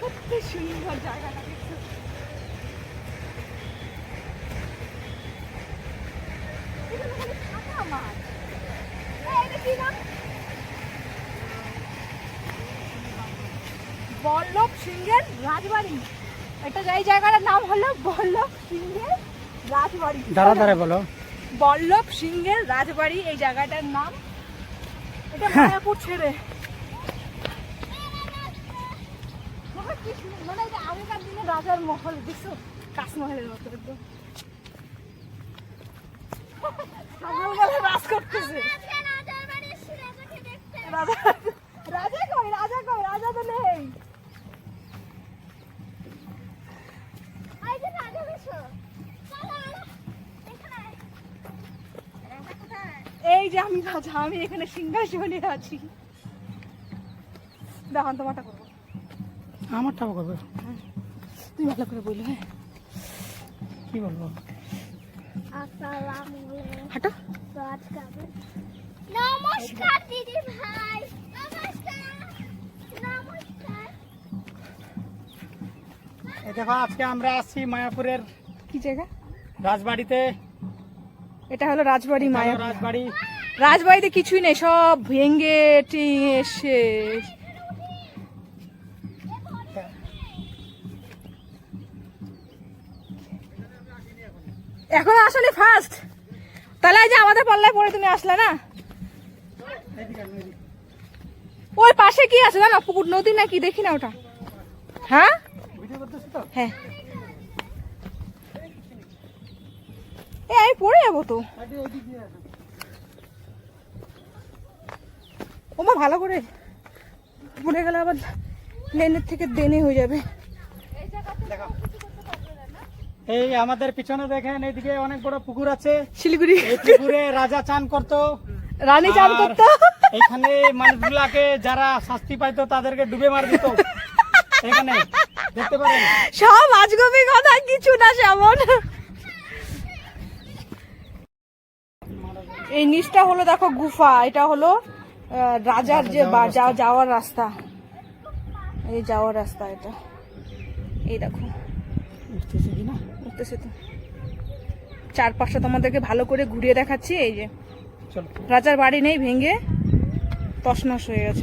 কত সুন্দর জায়গাটা দেখছ? বল্লভ সিংহের রাজবাড়ি। এটা এই জায়গাটার নাম হলো বল্লভ সিংহের রাজবাড়ি। দাঁড়া দাঁড়া বলো। বল্লভ সিংহের রাজবাড়ি এই জায়গাটার নাম এটা মায়াপুর ছেড়ে। মানে আগেকার দিনে রাজার মহল দেখছ? কাশমহলের মতো একদম। সকালবেলা রাজ করতেছে রাজা কই রাজা কই রাজা তো নেই এই যে আমি রাজা আমি এখানে সিংহাসনে আছি। দেখান তোমারটা করব। আমারটা করবে? তুই ভালো করে বললি হ্যাঁ। কি বলব? হাঁটো। নমস্কার দিদি ভাই। নমস্কার নমস্কার। এই দেখো আজকে আমরা আসছি মায়াপুরের কি জায়গা? রাজবাড়িতে। এটা হলো রাজবাড়ি মায়া। রাজবাড়ি। রাজবাড়িতে কিছুই নেই সব ভেঙ্গে টিঙে শেষ এখন আসলে ফার্স্ট তাহলে যে আমাদের পাল্লায় পরে তুমি আসলে না? ওই পাশে কি আছে জানো পুকুর? নদী নাকি? দেখি না ওটা। হ্যাঁ? হ্যাঁ। এ আমি পড়ে যাব তো। ওমা ভালো করে পড়ে গেলে আবার লেনের থেকে দেনে হয়ে যাবে। এই আমাদের পিছনে দেখেন এইদিকে অনেক বড় পুকুর আছে। শিলিগুড়ি। এই পুকুরে রাজা চান করতো। রানী চান করতো। এখানে মানুষগুলাকে যারা শাস্তি পাইতো তাদেরকে ডুবে মার দিত। এখানে দেখতে পারেন? সব আজগবি কথা কিছু না সেমন। এই নিচটা হলো দেখো গুফা এটা হলো রাজার যে যাওয়ার রাস্তা। এই যাওয়ার রাস্তা এটা। এই দেখো। বুঝতেছি কি না? উঠতেছে তো। চারপাশটা তোমাদেরকে ভালো করে ঘুরিয়ে দেখাচ্ছি এই যে। রাজার বাড়ি নেই ভেঙে তসমস হয়ে গেছে।